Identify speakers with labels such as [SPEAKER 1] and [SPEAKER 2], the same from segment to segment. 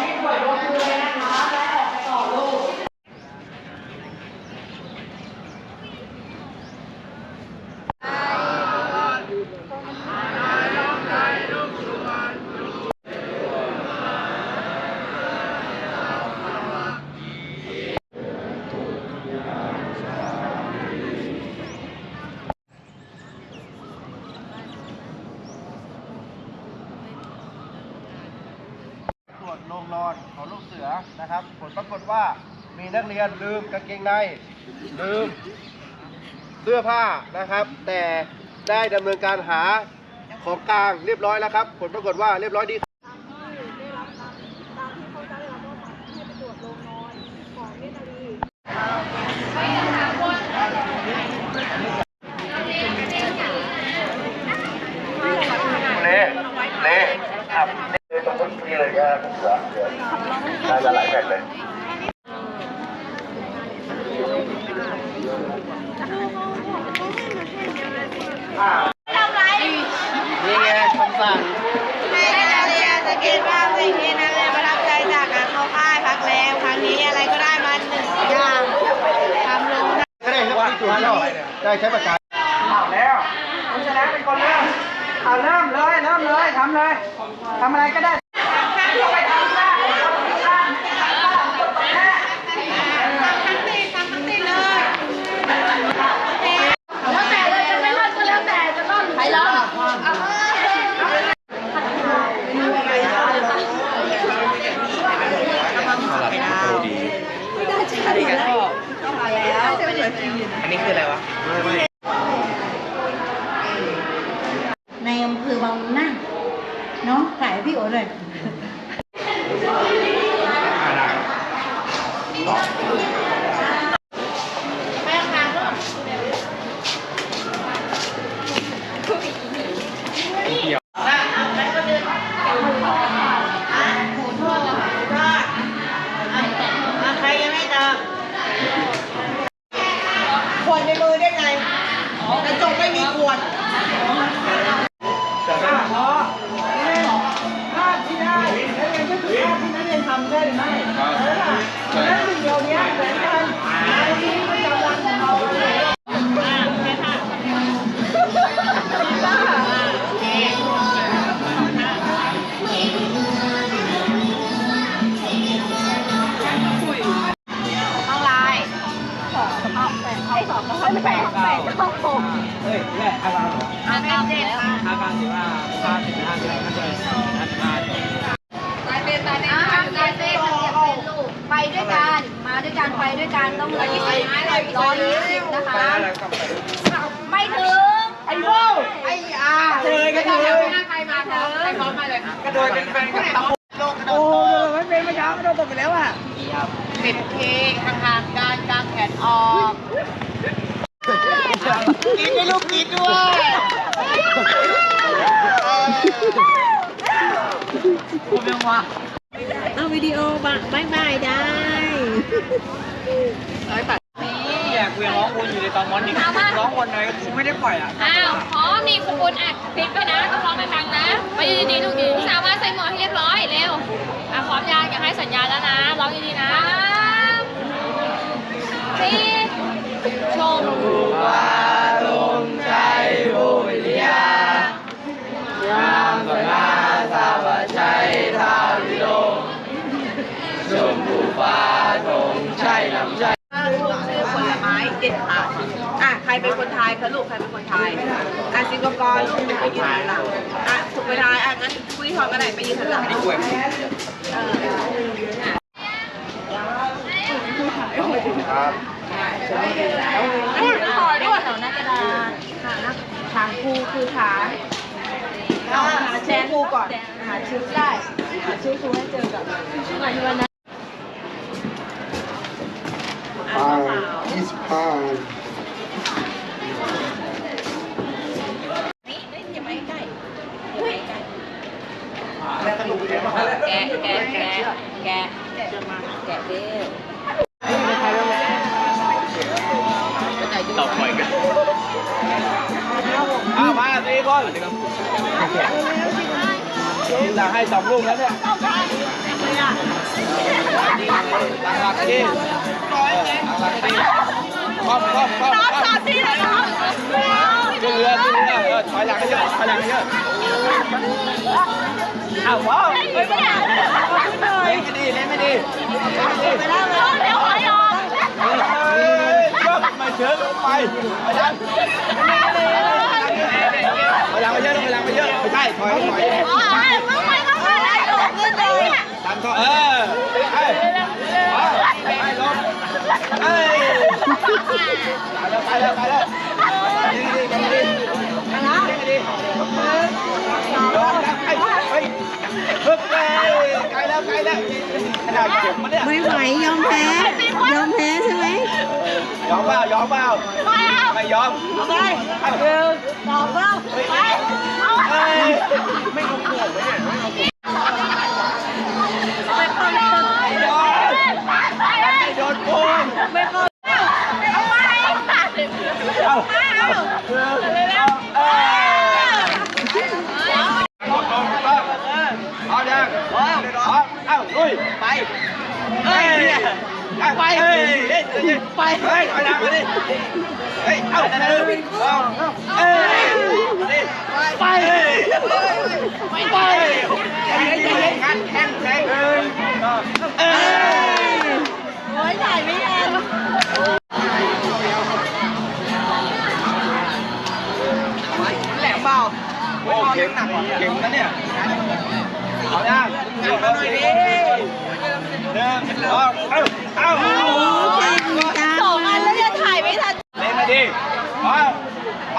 [SPEAKER 1] ตรวดลงเลยนะคะ โรงนอนของลูกเสือนะครับ ผลปรากฏว่ามีนักเรียนลืมกางเกงใน ลืมเสื้อผ้านะครับ แต่ได้ดำเนินการหาของกลางเรียบร้อยแล้วครับ ผลปรากฏว่าเรียบร้อยดี
[SPEAKER 2] ได้รับตามตามที่เขาจะได้รับมอบหมายให้ไปตรวจโรงนอนของเนตรนารี
[SPEAKER 1] เละเละครับตรงนี้เลยก็เหลือเหลือน่าจะหลายแผ่นเลย นี่ไงคำสั่ง
[SPEAKER 3] ให้นักเรียนสังเกตว่าสิ่งที่นักเรียนประทับใจจากการเข้าค่ายพักแรมครั้งนี้อะไรก็ได้มาหนึ่งอย่างทำลง
[SPEAKER 1] ก็ได้ครับที่ตัวที่เราได้ใช้ปากกา
[SPEAKER 4] เอาแล้วคุณชนะเป็นคนเริ่มเอาเริ่มเลย เริ่มเลยทำเลยทำอะไรก็ได้ไปทำได้
[SPEAKER 3] แล้วแต่เลยจะไม่รอดก็แล้วแต่จะรอดใครรอด
[SPEAKER 5] ในอำเภอบางนั่งเนาะถ่ายให้พี่โอ๋หน่อย
[SPEAKER 3] ใครยังไม่เจอขวดในมือได้ไงกระจกไม่มีขวด
[SPEAKER 4] เฮ้ยแม่อาบาน
[SPEAKER 3] อาการเจ็บ
[SPEAKER 4] อาบานสิว่าภาสิบห้าสิบห้าสิบห้าสิบห้า
[SPEAKER 3] ตายเป็นตายเป็นตายเป็นตายเป็นลูกไปด้วยกัน มาด้วยกันไปด้วยกันต้องเลยร้อยยี่สิบนะคะ ไม่ถึง ไอ้โบ้ไอ้อา
[SPEAKER 4] เธอก็เธอ
[SPEAKER 3] ใครมาเธอใครพร้อมมาเลย
[SPEAKER 4] กระโดดเป็นแฟนกับตำโอ้ไม่เป็นเมื่อเช้ากระโดดตกไปแล้วอะ
[SPEAKER 3] ปิดเพลงห่างๆกันกางแขนออก
[SPEAKER 4] กินให้ลูกกินด้วยผมยังว่า
[SPEAKER 5] เอาวิดีโอบะบายบายได้
[SPEAKER 4] อยากเวียนร้องวนอยู่ในตอนมอนอีกร้องวนเลยคงไม่ได้ปล่อยอะ
[SPEAKER 6] อ้าวพร้อมนี่ขบวนอัดคลิปไปนะต้องร้องไปฟังนะ ไปดีๆลูกดีสามารถใส่หมวกให้เรียบร้อยเร็วอะพร้อมยังอยากให้สัญญาณแล้วนะ ร้องดีๆนะสี่ช
[SPEAKER 3] คนทายคะลูกใครเป็นคนทายอะสิงคโปร์ลูกไปยืนหันหลังอะถูกไปทายอะงั้นคุยทองกันไหนไปยืนหันหลังเออ
[SPEAKER 1] ครับ
[SPEAKER 3] ขอด้วยแถวหน้ากระดานฐานครูคือฐานเอาหาชื่อครูก่อนหาชื่อได้หาชื่อครูให้เจอก่อนชื่ออะไรที่วันนั้น
[SPEAKER 1] อ่ายี่สิบห้า
[SPEAKER 3] แกะแกะแกะแกะแกะแกะเด้อ
[SPEAKER 4] ต่อไปกันอ้าวมาสี่คนจะให้สองลูกแล้วเนี่ย
[SPEAKER 7] อะ
[SPEAKER 4] ตั้ งหลักให้ดีตั้งหลักให้ดีคล่อมคล่อมคล่อม
[SPEAKER 7] น้อง
[SPEAKER 4] คล่
[SPEAKER 7] สอ
[SPEAKER 4] อม
[SPEAKER 7] นพี่เลยน้อง
[SPEAKER 4] ขึ้นเรือขึ้นเรือเออถอยหลังให้เยอะถอยหลังให้เยอะอ้าวว้าว
[SPEAKER 7] เฮ้ยไม่อยากเลย
[SPEAKER 4] เล่นไม่ดีเล่นไม่ดี
[SPEAKER 7] ไปแล้วเดี๋ยวหอยออก
[SPEAKER 4] เฮ้ยยกมาเชิญลงไปไปดันไปหลังไปเยอะไปหลังไปเยอะไม่ใช่ถอยถอย
[SPEAKER 7] อ๋อต้องไปต้องไปได้หลบขึ้นเลย
[SPEAKER 4] ดันเข้าเออเอ้ยไปลงเอ้ยไปแล้วไปแล้วไปแล้วดีดีดีดีดีดีลงแล้วไอ้เฮ้ย ฮึบเลยไกลแล้วไกลแล้วขนาดเข็มมันเนี่ย
[SPEAKER 5] ไม่ไหวยอมแพ้ ยอมแพ้ใช่ไหม
[SPEAKER 4] ยอมเปล่ายอมเปล่าไม่ยอม
[SPEAKER 7] ไปหนึ่งสองสามไปเอา
[SPEAKER 4] เอ้ยไม่ลงหัวเลยเนี่ยไม่ลงหัว
[SPEAKER 7] ไปเข้าเลย
[SPEAKER 4] ไม่โดนปูน
[SPEAKER 7] ไม่เข้าเอาไป
[SPEAKER 4] เอาเอาเอาเออเอาเด้อเอาเอาลุยไปเฮ้ยไปเฮ้ย ไปเฮ้ยไปดังมาดิเฮ้ยเอาหนึ่งสองเอ้ยไปไปไปงัดแข้งแข้งหนึ่งสองเอ้ย
[SPEAKER 7] โอ้ยถ่ายไม่ทัน
[SPEAKER 4] แหลมเบาโอ้เข็มหนักเข็มนะเนี่ยเอาย่างหนึ่งหน่อยดิหนึ่งสองเอ้าเอ้า
[SPEAKER 7] สองอันแล้วยังถ่ายไม่ทัน
[SPEAKER 4] เล่นมาดิเอาไป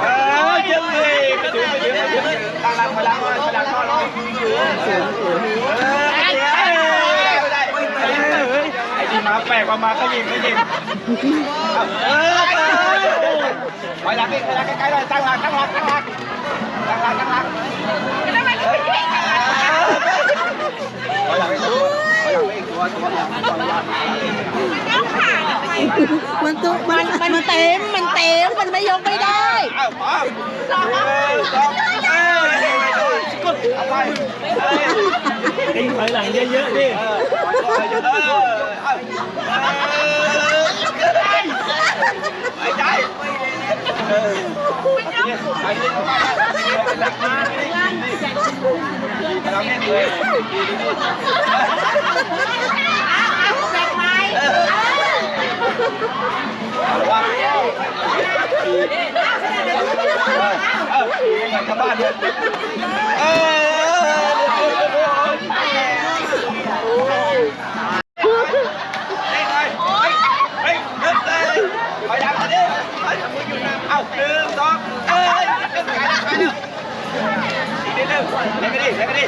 [SPEAKER 4] เออเยี่ยมเลยกระถือไปถือไปถือตั้งหลังไปหลังมาไปหลังมาลองเออไม่ได้ไม่ได้ไอ้ที่ มาแปลกกว่ามาก็ยิงก็ยิงเออไปหลังนี่ไปหลังใกล้ๆเลยตั้งหลังตั้งหลังตั้งหลังตั้งหลังตั้งหลังถอยหลังไปตัวถอยหลังไปตัวตัวหลังตัวหลัง
[SPEAKER 5] มันตุมันมันเต็มมันเต็มมันไม่ยกไม่ได้
[SPEAKER 4] อ้าวพร้อมสองสอง เอ้ยกดเอาไปเอ้ย
[SPEAKER 8] ถอยหลังเยอะๆดิ
[SPEAKER 4] เออถอยเยอะเออเอาหายใจเออหายใจหลังมาเราเนี่ยเลยว่าเออเออเหมือนกับบ้านเนี่ยเออเฮ้ยเฮ้ยเฮ้ยเฮ้ยเลยไปดังมาดิเฮ้ยมืออยู่นะเอ้าหนึ่งสองเอ้ยเล่นไปแล้วไปแล้วอีกนิดนึงเล่นไปดิเล่นไปดิ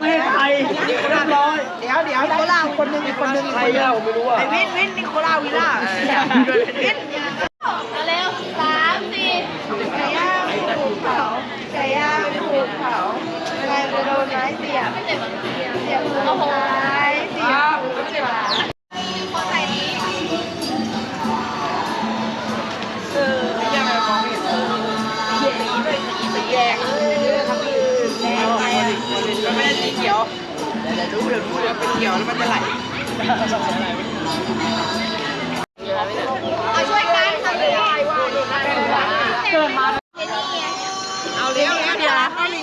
[SPEAKER 4] ไม่
[SPEAKER 8] ให้ใครเรียบร้อย
[SPEAKER 5] เดี๋ยวเดี๋ยวโคราคนหนึ่งอีกคนหนึ่ง
[SPEAKER 8] ใครเล่าไม่รู้อะ
[SPEAKER 5] ไอ้วินวินนิโคลาวิล่าวิน
[SPEAKER 6] เดี๋
[SPEAKER 7] ยวรู้เดี๋ยวรู้เดี๋ยวไปเกี่ยวแล้วมันจะไหลเอาช่วยกันค่ะไม่ไหวว่ะเกิดมาเอาเลี้ยวแล้เดี๋ยวเขาหนี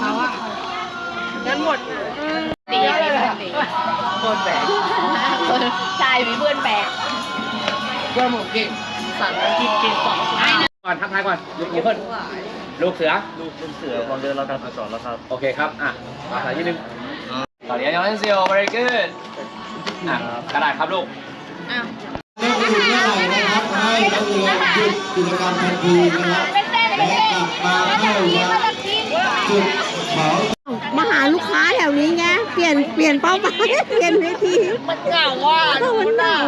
[SPEAKER 5] เขาอะงั้นหมด
[SPEAKER 6] ตีเลยโดนแบกชายมีเพื่อนแบกเพื่อนผมเก่
[SPEAKER 8] งสั่งกินกินสองไอ้ นทักทายก่อนลูกกี่คนลูกเสือ
[SPEAKER 9] ลูกเสือความเดินเราทำอักษรแล้วครับ
[SPEAKER 8] โอเคครับ อะภาษาที่หนึ่งตอนนี้ยังไม่เซียว very good อะกระดาษครับลูก
[SPEAKER 6] อ้าว
[SPEAKER 4] เล่นไปถึงเมื่อไหร่นะครับให้
[SPEAKER 10] นักเรียนหยุดกิจกรรมทันทีนะครับ
[SPEAKER 6] เป็นเต้น
[SPEAKER 10] และกลับมาเข้าวัดจุดเขา
[SPEAKER 7] มาหาลูกค้าแถวนี้ไงเปลี่ยนเปลี่ยนเป้าหมายเปลี่ยนเวที
[SPEAKER 6] มันเหงาว่ะ
[SPEAKER 7] เออมันเหงา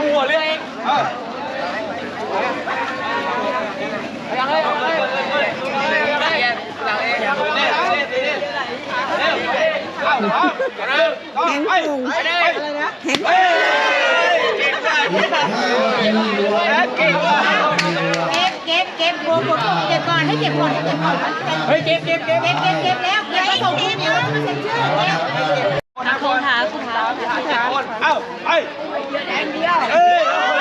[SPEAKER 6] มาหัว
[SPEAKER 4] เรือเองเออยั
[SPEAKER 6] งเล
[SPEAKER 4] ยยังเลยยังเลยยังเลยยังเลยยังเลยเร็วเร็วเร็วเร็วเร็วเอาเอาเร็วเอา
[SPEAKER 7] แหง
[SPEAKER 4] ไป
[SPEAKER 7] ปุ่ง
[SPEAKER 4] ไป
[SPEAKER 7] อะไรนะแหง
[SPEAKER 4] เฮ้ยเก่งมากเก่งมาก
[SPEAKER 5] เก็บเก็บเก็บโบกเก็บก่อนให้เก็บก่อนให้เก็บก่อน
[SPEAKER 4] เฮ้ยเก็บเก็บเก็บ
[SPEAKER 5] เก็บเก็บเก็บแล้วเก็บมาส่งทีมแล้วมาเซ็นชื่อแล้ว
[SPEAKER 6] คงท้าคงท้า
[SPEAKER 4] คนเอ้าไปแดงเดียวเอ้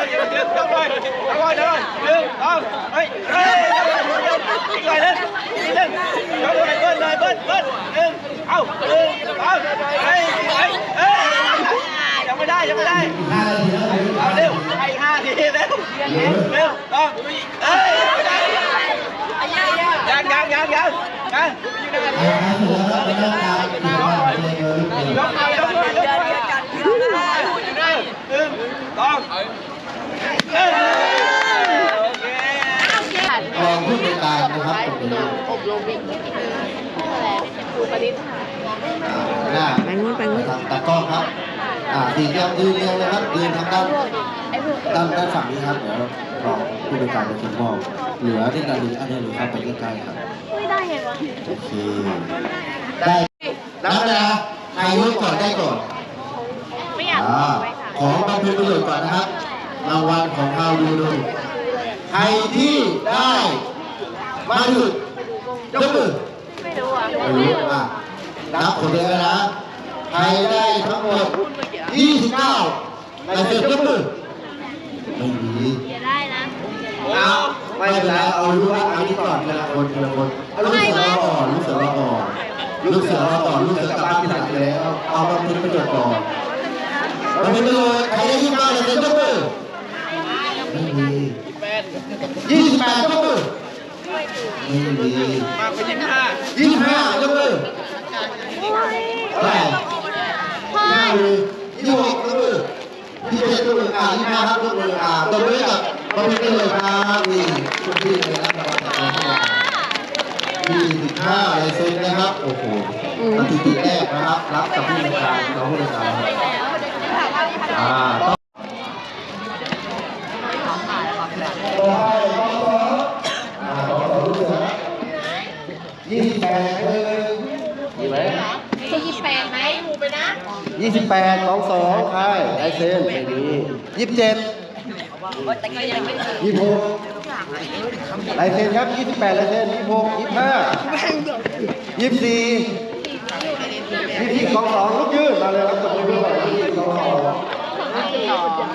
[SPEAKER 4] ยเดี๋ยวเดี๋ยวเดี๋ยวไปเอาไว้เดี๋ยวหนึ่งสองเฮ้ยเฮ้ยอีกหน่อยนึงอีกนึงเดี๋ยวเลยเบิ้ลเลยเบิ้ลเบิ้ลหนึ่งเอ้าหนึ่งสองเฮ้ยเฮ้ยเฮ้ยยังไม่ได้ยังไม่ได้เอาเร็วให้ห้าทีเร็วเร็วต้องเอ้ยไม่ได้ยังยังยังยังนะยกมายกมายกมาหนึ่งสองเอ้ยโอเค
[SPEAKER 10] รองผู้จัดการนะครับตรงนี้ อ่าหน้า
[SPEAKER 7] ไปนู้นไปนู้น
[SPEAKER 10] ทางตากล้องครับ อ่าทีเดียวยืนเรียงเลยครับยืนทางด้านด้านด้านฝั่งนี้ครับเดี๋ยวรองผู้จัดการจะถึงมอบเหลือที่นาฬิกาอันนี้หรือครับไปใกล้ๆครับ
[SPEAKER 6] ไม่ได้ไงวะ
[SPEAKER 10] โอเคได้นับนะใครยกก่อนได้ก่อน
[SPEAKER 6] ไม่อยาก
[SPEAKER 10] อ่าของบำเพ็ญประโยชน์ก่อนนะครับรางวัลของเราดูดูใครที่ได้มากที่สุด ยกมือ
[SPEAKER 6] ไม่รู้อะ
[SPEAKER 10] ไม่รู้อะนับคนเดียวนะใครได้ทั้งหมด 29ในเซ็นยกมือไม่มี
[SPEAKER 6] อย่าได้นะ
[SPEAKER 10] เอาไม่เป็นไรเอาลูกอันนี้ก่อนทีละคนทีละคนเอาลูกเสือเราอ่อนลูกเสือเราอ่อนลูกเสือเราอ่อนลูกเสือกลับบ้านที่หลังแล้ว เอามาเป็นประโยชน์ก่อนมาเป็นประโยชน์ใครได้ยี่สิบเก้าในเซ็นยกมือไม่มียี่สิบแปดยกมือ ไม่มี
[SPEAKER 4] มากกว่ายี่สิบห้า
[SPEAKER 10] ยี่สิบห้ายกมือได้ห้าเลยยี่สิบหกยกมือยี่สิบเจ็ดยกมืออ่ายี่สิบห้าครับยกมืออ่าตบมือกับมาเป็นประโยชน์ครับนี่คุณพี่เลยนะรางวัลจากเราทั้งหมดยี่สิบห้าลายเซ็นนะครับโอ้โหสถิติแรกนะครับ รับกับผู้บริการน้องผู้บริการครับอ่าต้องอ่าขอขอบคุณครับยี่สิบแปดเลยมีไหม
[SPEAKER 6] จะหยิบแปดไหมหมูไปนะ
[SPEAKER 4] ยี่สิบแปดสองสองใช่ไอเซนไม่ดียี่สิบเจ็ดยี่สิบหกลายเซ็นครับยี่สิบแปดลายเซ็นยี่สิบหกยี่สิบห้ายี่สิบสี่ยี่สิบสี่สองสองลุกยืนมาเลยครับตบมือด้วยยี่สิบสองสอง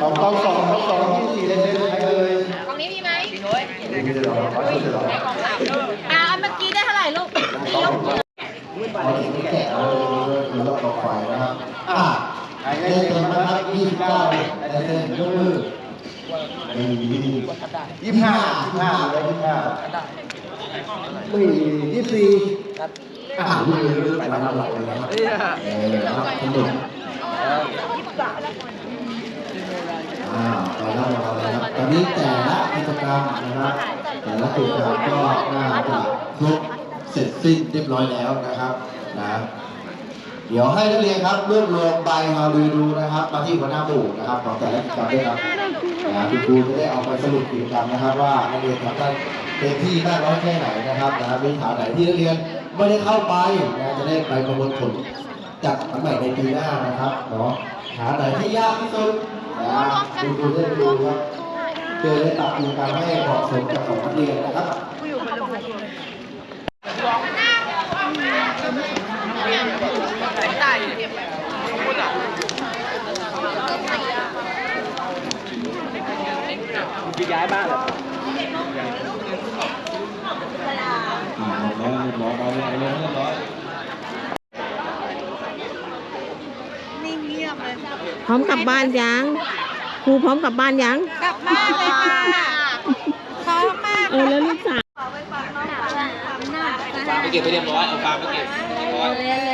[SPEAKER 4] ของสองสองสองสองยี่สิบสี่ลายเซ็นใครเลย
[SPEAKER 6] กองนี้มีไหม
[SPEAKER 4] ไม่ได้หรอขอโทษด้วยหรอ
[SPEAKER 6] อ่าเมื่อกี้ได้เท่าไหร่ลูกยกมือ
[SPEAKER 10] พอถึงแก่แล้วคือรอบต่อไปนะครับ อ่าใครได้เต็มนะครับ29ได้เต็มยกมือ
[SPEAKER 4] ยี่สิบห้ายี่สิบห้าเลยยี่สิบห้าไม่ยี่สิบสี่
[SPEAKER 10] อ่าลูกเรือเรือไปรับหลักเลยนะครับเออครับสนุกอ่าไปรับรางวัลเลยครับตอนนี้แต่ละกิจกรรมนะครับแต่ละกิจกรรมก็น่าจะครบเสร็จสิ้นเรียบร้อยแล้วนะครับนะ เดี๋ยวให้นักเรียนครับรวบรวมใบฮารูดูนะครับ มาที่หัวหน้าหมู่นะครับของแต่ละกิจกรรมด้วยครับนะคุณครูจะได้เอาไปสรุปกิจกรรมนะครับ ว่านักเรียนทำได้เต็มที่มากน้อยแค่ไหนนะครับนะมีฐานไหนที่นักเรียนไม่ได้เข้าไปนะจะได้ไปประมวลผลจัดอันใหม่ในปีหน้านะครับเนาะหาไหนที่ยากที่สุดนะดูดูได้ดูครับเพื่อได้ปรับปรุงการให้เหมาะสมกับของนักเรียนนะครับ
[SPEAKER 8] ย้ายบ้านเหรอ
[SPEAKER 7] นิ่งเงียบเลย
[SPEAKER 5] พร้อมกลับบ้านยังครูพร้อมกลับบ้านยัง
[SPEAKER 7] กลับบ้านเลยค่ะพร้อมมาก
[SPEAKER 5] เออแล้วลูกสาว
[SPEAKER 11] หน้า
[SPEAKER 8] ไปเก็บไปเรียบร้อยเอาฟางไปเก็บ
[SPEAKER 11] เลยเลย